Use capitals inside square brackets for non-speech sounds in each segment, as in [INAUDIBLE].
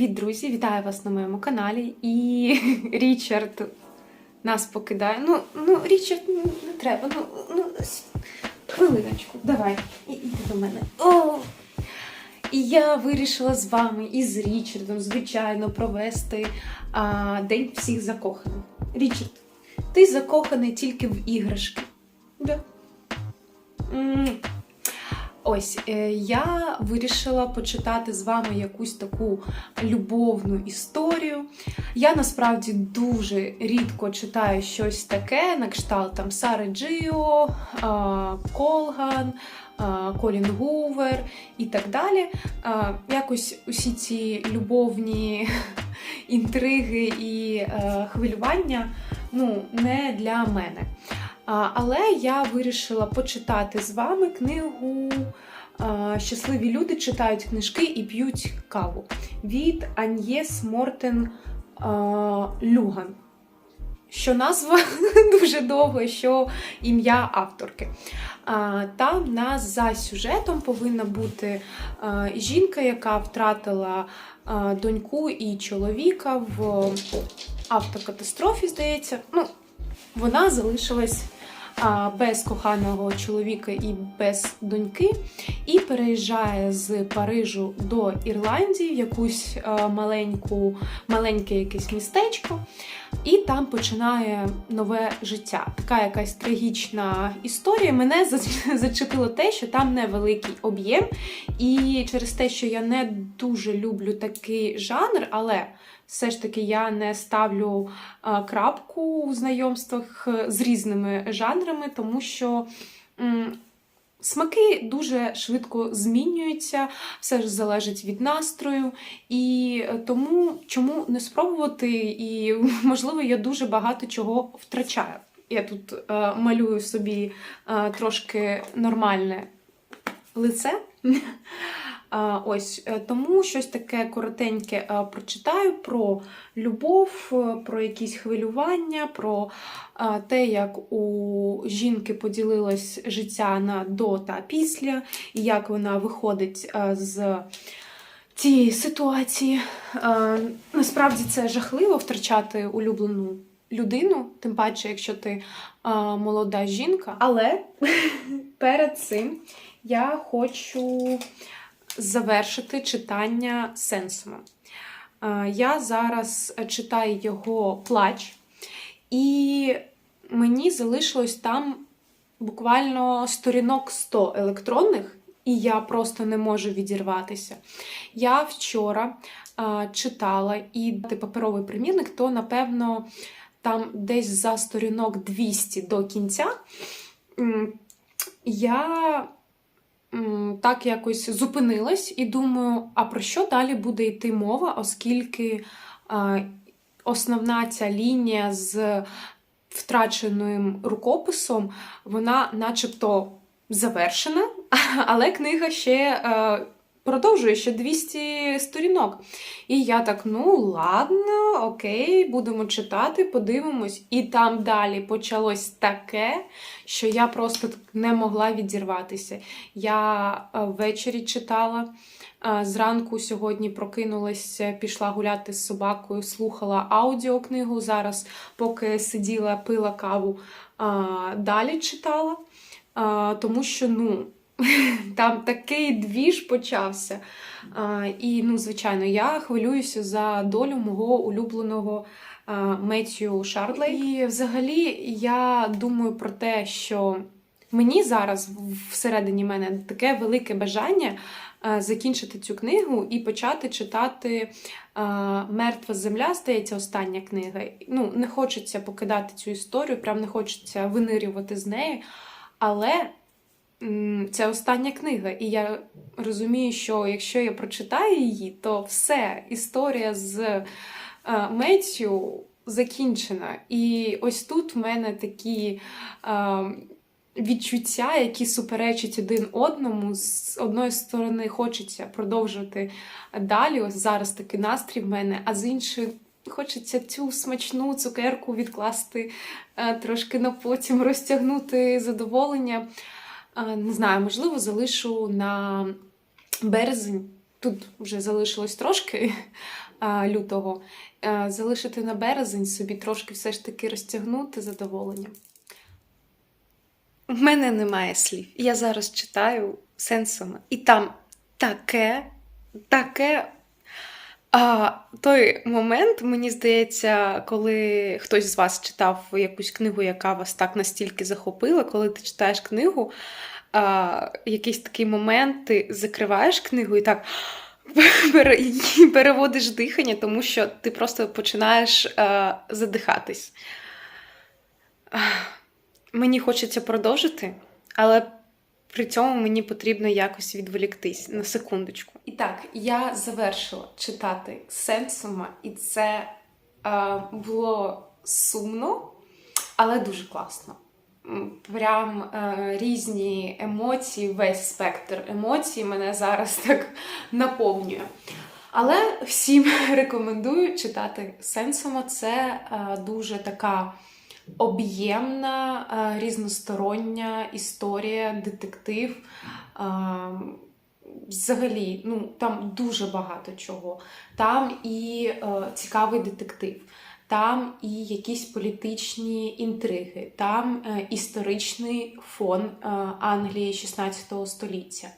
Привіт, друзі! Вітаю вас на моєму каналі. І [LAUGHS] Річард нас покидає. Ну, ну Річард, ну, не треба. Ну, ну, хвилиночку, давай, іди до мене. О! І я вирішила з вами і з Річардом, звичайно, провести а, День всіх закоханих. Річард, ти закоханий тільки в іграшки. Да. Ось е, я вирішила почитати з вами якусь таку любовну історію. Я насправді дуже рідко читаю щось таке, на кшталт там Сари Джіо, Колган, Колін Гувер і так далі. Якось усі ці любовні [LAUGHS] інтриги і е, хвилювання ну, не для мене. Але я вирішила почитати з вами книгу Щасливі люди читають книжки і п'ють каву від Аньєс Мортен Люган. Що назва [LAUGHS] дуже довго, що ім'я авторки. Там нас за сюжетом повинна бути жінка, яка втратила доньку і чоловіка в автокатастрофі, здається. Ну, вона залишилась без коханого чоловіка і без доньки, і переїжджає з Парижу до Ірландії в якусь маленьку, маленьке якесь містечко, і там починає нове життя. Така якась трагічна історія. Мене [LAUGHS] зачепило те, що там невеликий об'єм, і через те, що я не дуже люблю такий жанр, але все ж таки я не ставлю крапку у знайомствах е, з різними жанрами, тому що смаки дуже швидко змінюються, все ж залежить від настрою. І е, тому чому не спробувати? І [LAUGHS] можливо, я дуже багато чого втрачаю. Я тут е, малюю собі е, трошки нормальне лице. [LAUGHS] Ось е, тому щось таке коротеньке е, прочитаю про любов, е, про якісь хвилювання, про те, як у жінки поділилось життя на до та після, і як вона виходить з цієї ситуації. Насправді це жахливо втрачати улюблену людину, тим паче, якщо ти молода жінка. Але [LAUGHS] перед цим я хочу завершити читання Сенсума. Е, Я зараз читаю його плач, і мені залишилось там буквально сторінок 100 електронних, і я просто не можу відірватися. Я вчора е, читала і паперовий примірник, то напевно там десь за сторінок 200 до кінця. Я так якось зупинилась і думаю, а про що далі буде йти мова, оскільки основна ця лінія з втраченим рукописом, вона начебто завершена, [LAUGHS] але книга ще е, продовжує ще 200 сторінок. І я так, ну ладно, окей, будемо читати, подивимось. І там далі почалось таке, що я просто не могла відірватися. Я е, ввечері читала. е, Зранку сьогодні прокинулася, пішла гуляти з собакою, слухала аудіокнигу. Зараз, поки сиділа, пила каву, е, далі читала. Тому що, ну, [LAUGHS] там такий двіж почався. І, ну, звичайно, я хвилююся за долю мого улюбленого а, Меттью Шардлей. І взагалі я думаю про те, що мені зараз всередині мене таке велике бажання закінчити цю книгу і почати читати Мертва земля, здається, остання книга. Ну, не хочеться покидати цю історію, прям не хочеться винирювати з неї. Але це остання книга, і я розумію, що якщо я прочитаю її, то все, історія з е, Меттю закінчена. І ось тут в мене такі е, відчуття, які суперечать один одному. З одної сторони, хочеться продовжувати далі. Ось зараз такий настрій в мене, а з іншої. Хочеться цю смачну цукерку відкласти е, трошки на потім, розтягнути задоволення. Не знаю, можливо, залишу на березень. Тут вже залишилось трошки. лютого, залишити на березень, собі трошки все ж таки розтягнути задоволення. У мене немає слів. Я зараз читаю сенсами, і там таке, таке. А той момент, мені здається, коли хтось з вас читав якусь книгу, яка вас так настільки захопила, коли ти читаєш книгу, а, якийсь такий момент, ти закриваєш книгу і так [GASPS] [LAUGHS] переводиш дихання, тому що ти просто починаєш а, задихатись. Мені хочеться продовжити, але при цьому мені потрібно якось відволіктись на секундочку. І так, я завершила читати Сенсума, і це е, було сумно, але дуже класно. Прям е, різні емоції, весь спектр емоцій мене зараз [LAUGHS] так наповнює. Але всім [LAUGHS] рекомендую читати Сенсума. Це е, дуже така об'ємна, е, різностороння історія, детектив. Е, Взагалі, ну там дуже багато чого. Там і е, цікавий детектив, там і якісь політичні інтриги, там е, історичний фон е, Англії 16 століття,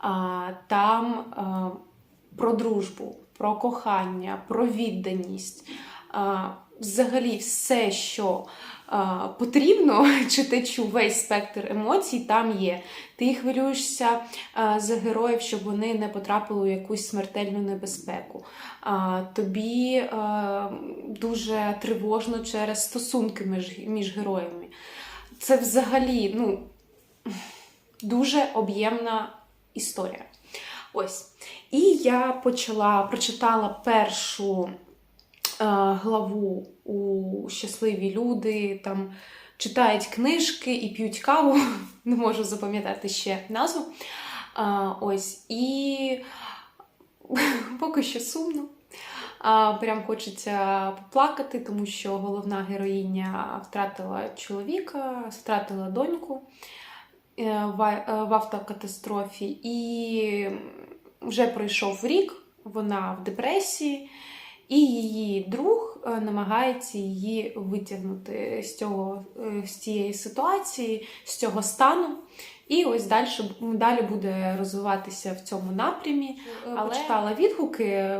а, там е, про дружбу, про кохання, про відданість. А, Взагалі, все, що а, потрібно [LAUGHS] читачу, весь спектр емоцій там є. Ти хвилюєшся а, за героїв, щоб вони не потрапили у якусь смертельну небезпеку. А, тобі а, дуже тривожно через стосунки між, між героями. Це взагалі ну, дуже об'ємна історія. Ось. І я почала, прочитала першу главу у щасливі люди, там читають книжки і п'ють каву. [LAUGHS] Не можу запам'ятати ще назву. А, ось. І [LAUGHS] поки що сумно. Прям хочеться поплакати, тому що головна героїня втратила чоловіка, втратила доньку е, е, в автокатастрофі, і вже пройшов рік, вона в депресії, і її друг е, намагається її витягнути з, цього, е, з цієї ситуації, з цього стану. І ось далі, далі буде розвиватися в цьому напрямі. Але читала відгуки,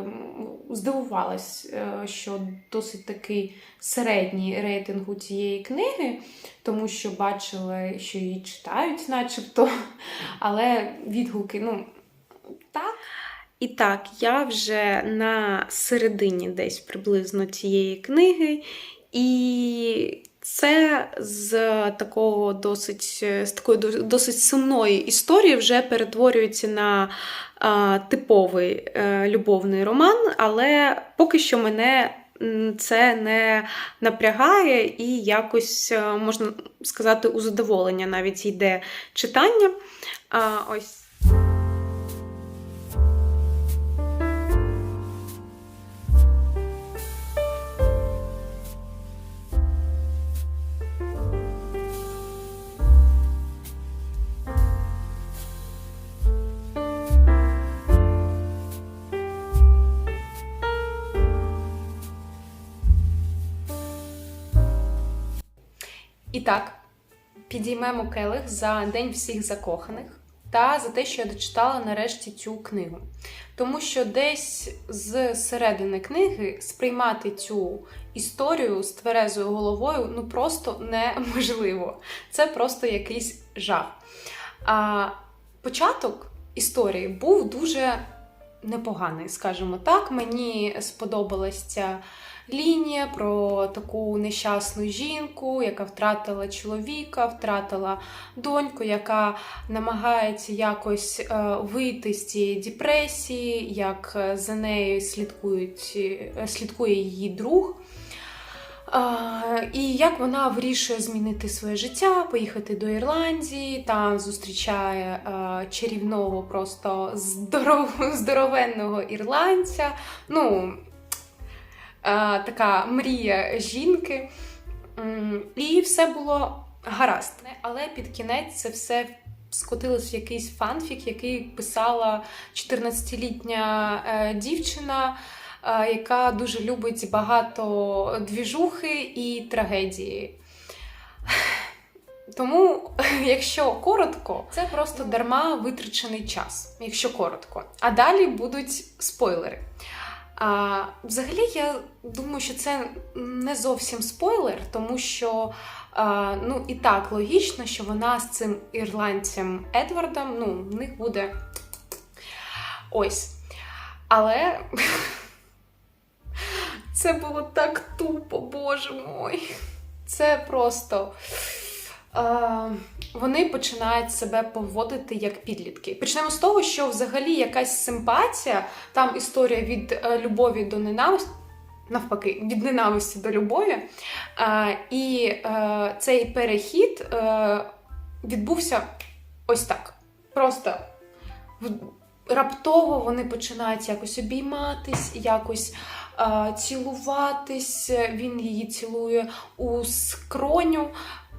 здивувалась, е, що досить такий середній рейтинг у цієї книги, тому що бачила, що її читають, начебто. [LAUGHS] Але відгуки, ну, так. І так, я вже на середині десь приблизно цієї книги, і це з такого досить з такої до- досить сумної історії вже перетворюється на а, типовий е, любовний роман, але поки що мене це не напрягає і якось е, можна сказати у задоволення навіть йде читання. А, ось. Так, підіймемо келих за День всіх закоханих та за те, що я дочитала нарешті цю книгу. Тому що десь з середини книги сприймати цю історію з тверезою головою ну просто неможливо. Це просто якийсь жах. А початок історії був дуже непоганий, скажімо так. Мені сподобалась ця лінія про таку нещасну жінку, яка втратила чоловіка, втратила доньку, яка намагається якось е, вийти з цієї депресії, як е, за нею слідкують, е, слідкує її друг. І як вона вирішує змінити своє життя, поїхати до Ірландії, там зустрічає чарівного, просто здоров, [LAUGHS] здоровенного ірландця. Ну, така мрія жінки. І все було гаразд. Але під кінець це все скотилось в якийсь фанфік, який писала 14-літня е, дівчина. е, яка дуже любить багато двіжухи і трагедії. Тому, [LAUGHS] якщо коротко, це просто дарма витрачений час, якщо коротко. А далі будуть спойлери. А, взагалі, я думаю, що це не зовсім спойлер, тому що а, ну і так логічно, що вона з цим ірландцем Едвардом, ну, в них буде ось. Але [LAUGHS] це було так тупо, боже мой. Це просто. Е, вони починають себе поводити як підлітки. Почнемо з того, що взагалі якась симпатія, там історія від е, любові до ненависті, навпаки, від ненависті до любові. Е, і цей перехід відбувся ось так. Просто раптово вони починають якось обійматись, якось цілуватись. Він її цілує у скроню.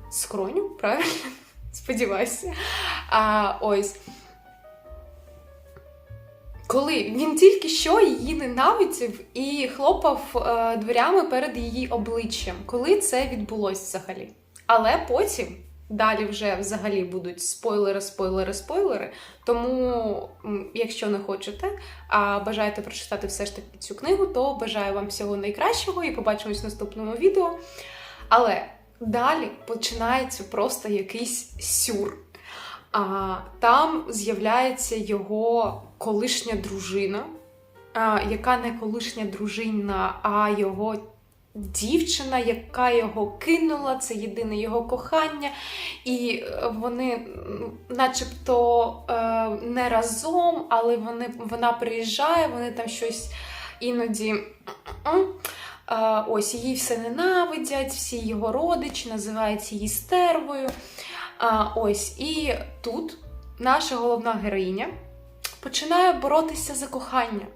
Скроню, правильно? [LAUGHS] Сподіваюся. А, ось. Коли він тільки що її ненавидів і хлопав е, дверями перед її обличчям, коли це відбулося взагалі. Але потім далі вже взагалі будуть спойлери, спойлери, спойлери. Тому, якщо не хочете, а бажаєте прочитати все ж таки цю книгу, то бажаю вам всього найкращого і побачимось в наступному відео. Але далі починається просто якийсь сюр. А, там з'являється його колишня дружина, а, яка не колишня дружина, а його дівчина, яка його кинула, це єдине його кохання. І е, вони, начебто, е, не разом, але вони, вона приїжджає, вони там щось іноді. Ось її все ненавидять, всі його родичі називають її стервою. Ось, і тут наша головна героїня починає боротися за кохання.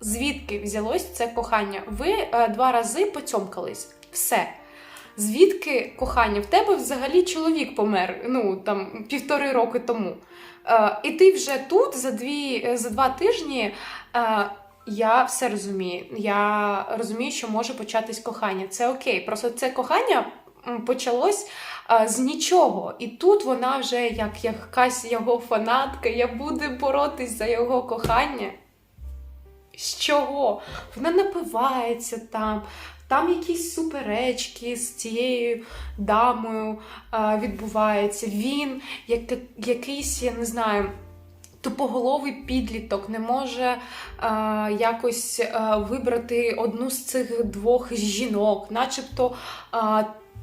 Звідки взялось це кохання? Ви е, два рази поцьомкались. Все. Звідки кохання? В тебе взагалі чоловік помер ну, там, півтори роки тому. Е, і ти вже тут за, дві, за два тижні. Е, я все розумію. Я розумію, що може початись кохання. Це окей. Просто це кохання почалось а, з нічого. І тут вона вже як якась його фанатка, я буду боротись за його кохання. З чого? Вона напивається там, там якісь суперечки з цією дамою а, відбуваються. Він, як, якийсь, я не знаю, тупоголовий підліток не може а, якось а, вибрати одну з цих двох жінок, начебто а,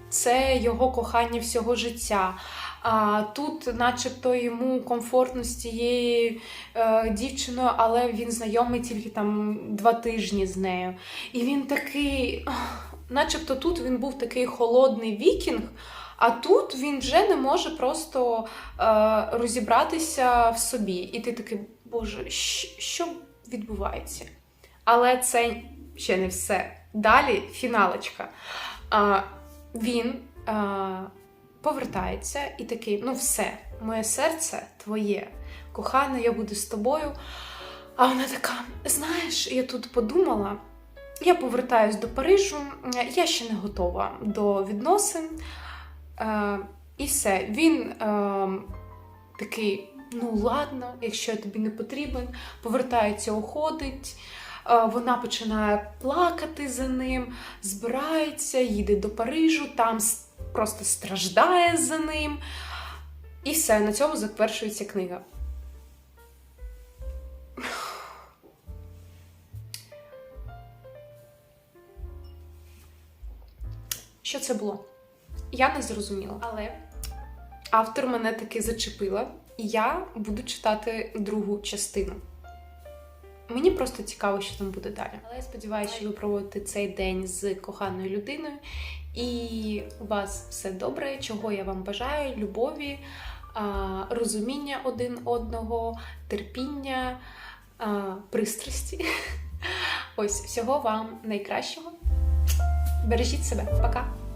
це його кохання всього життя. А тут, начебто, йому комфортно з цією е, дівчиною, але він знайомий тільки там два тижні з нею. І він такий, начебто, тут він був такий холодний вікінг, а тут він вже не може просто е, розібратися в собі. І ти такий, боже, що відбувається? Але це ще не все. Далі фіналочка. А, він а, повертається і такий: ну все, моє серце твоє, кохана, я буду з тобою. А вона така: знаєш, я тут подумала. Я повертаюсь до Парижу, я ще не готова до відносин. Е, і все. Він е, такий: ну ладно, якщо я тобі не потрібен, повертається, уходить. Е, Вона починає плакати за ним, збирається, їде до Парижу, там просто страждає за ним. І все, на цьому завершується книга. Що це було? Я не зрозуміла, але автор мене таки зачепила, і я буду читати другу частину. Мені просто цікаво, що там буде далі. Але я сподіваюся, що ви проводите цей день з коханою людиною, і у вас все добре, чого я вам бажаю: любові, розуміння один одного, терпіння, пристрасті. [LAUGHS] Ось всього вам найкращого. Бережіть себе, пока!